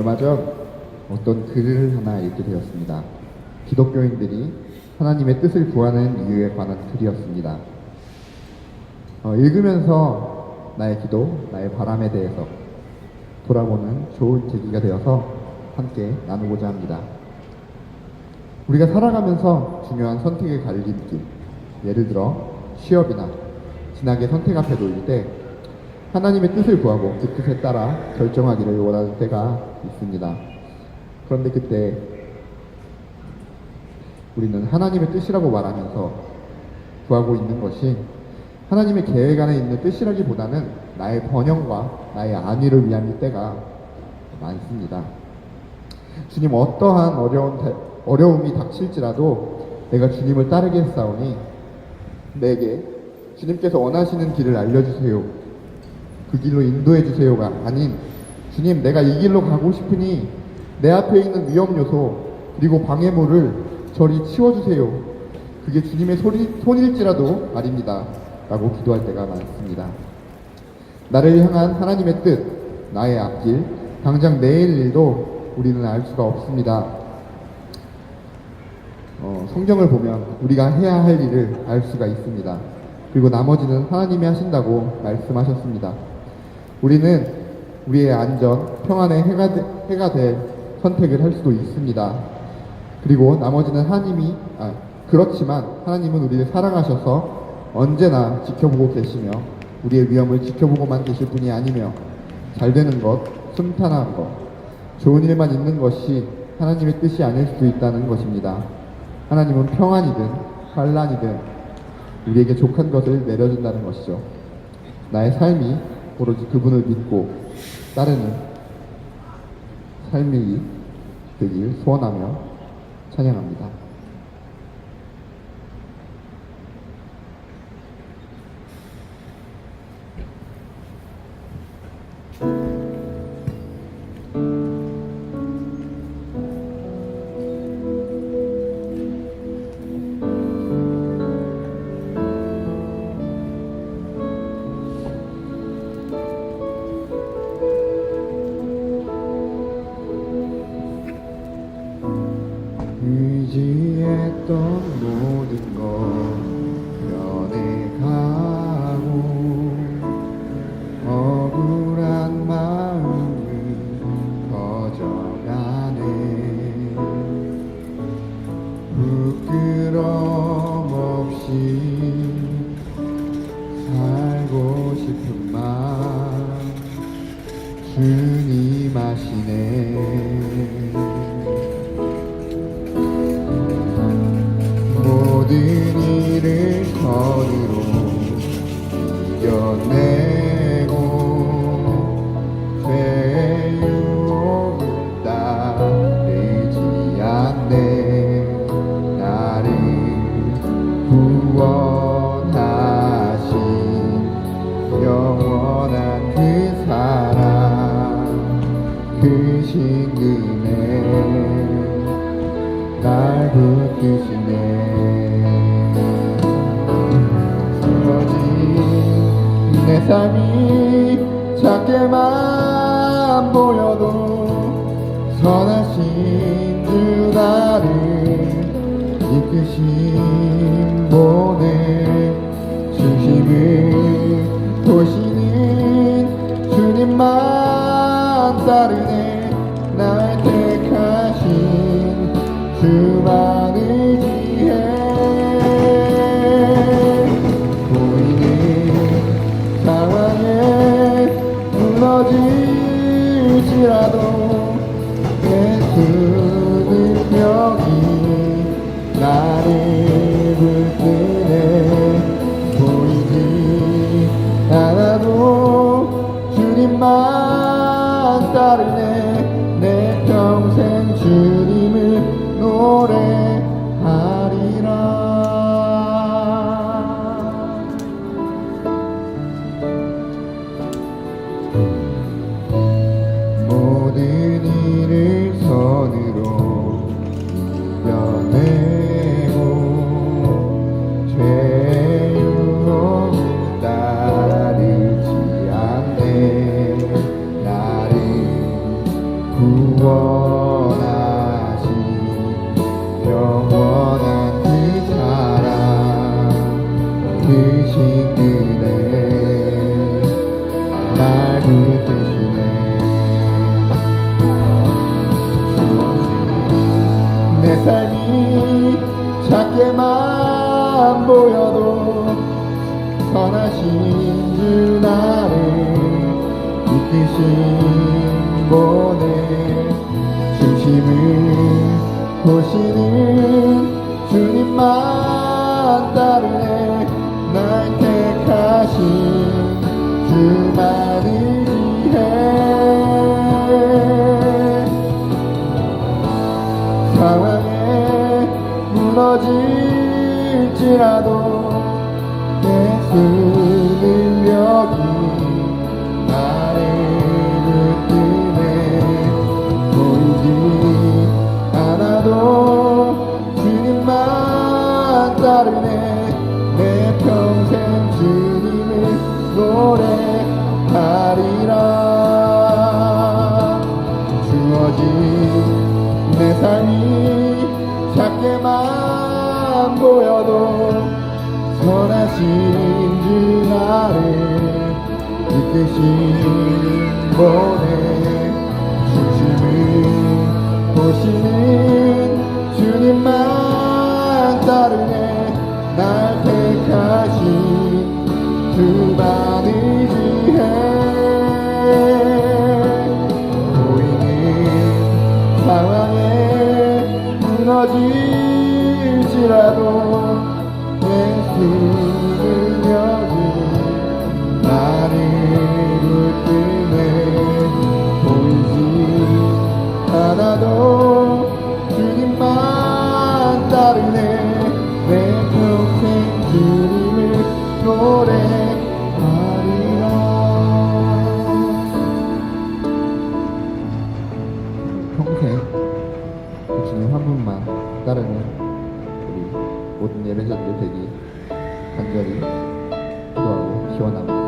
얼마 전 어떤 글을 하나 읽게 되었습니다. 기독교인들이 하나님의 뜻을 구하는 이유에 관한 글이었습니다. 어, 읽으면서 나의 기도, 나의 바람에 대해서 돌아보는 좋은 계기가 되어서 함께 나누고자 합니다. 우리가 살아가면서 중요한 선택의 갈림길, 예를 들어 취업이나 진학의 선택 앞에 놓일 때 하나님의 뜻을 구하고 그 뜻에 따라 결정하기를 원하는 때가 있습니다. 그런데 그때 우리는 하나님의 뜻이라고 말하면서 구하고 있는 것이 하나님의 계획 안에 있는 뜻이라기보다는 나의 번영과 나의 안위를 위한 때가 많습니다. 주님 어떠한 어려운 대- 어려움이 닥칠지라도 내가 주님을 따르게 했사오니 내게 주님께서 원하시는 길을 알려주세요. 그 길로 인도해 주세요가 아닌 주님 내가 이 길로 가고 싶으니 내 앞에 있는 위험 요소 그리고 방해물을 저리 치워주세요. 그게 주님의 소리, 손일지라도 말입니다. 라고 기도할 때가 많습니다. 나를 향한 하나님의 뜻, 나의 앞길, 당장 내일 일도 우리는 알 수가 없습니다. 어, 성경을 보면 우리가 해야 할 일을 알 수가 있습니다. 그리고 나머지는 하나님이 하신다고 말씀하셨습니다. 우리는 우리의 안전, 평안의 해가, 되- 해가 될 선택을 할 수도 있습니다. 그리고 나머지는 하나님이, 아, 그렇지만 하나님은 우리를 사랑하셔서 언제나 지켜보고 계시며 우리의 위험을 지켜보고만 계실 분이 아니며 잘 되는 것, 순탄한 것, 좋은 일만 있는 것이 하나님의 뜻이 아닐 수도 있다는 것입니다. 하나님은 평안이든 환란이든 우리에게 족한 것을 내려준다는 것이죠. 나의 삶이 오로지 그분을 믿고 따르는 삶이 되길 소원하며 찬양합니다. 아시네. 모든 일을 선으로 이겨내 날 붙드시네. 쓰러진 내 삶이 작게만 보여도 선하신 주 나를 이끄신 작게만 보여도 선하신 주 나를 이끄신 보내 중심을 보시는 주님만 따르네 무너질지라도 예수 능력이 나를 붙드네 보이지 않아도 주님만 따르네 보여도 선하신 주 나를 이끄신 보내 중심을 보시는 주님만 따르네 날 택하신 주 따르네 내 평생 주님을 노래하리라 평생 그 주님 한 분만 따르는 우리 모든 예배자들 되기 간절히 기도하고 기원합니다.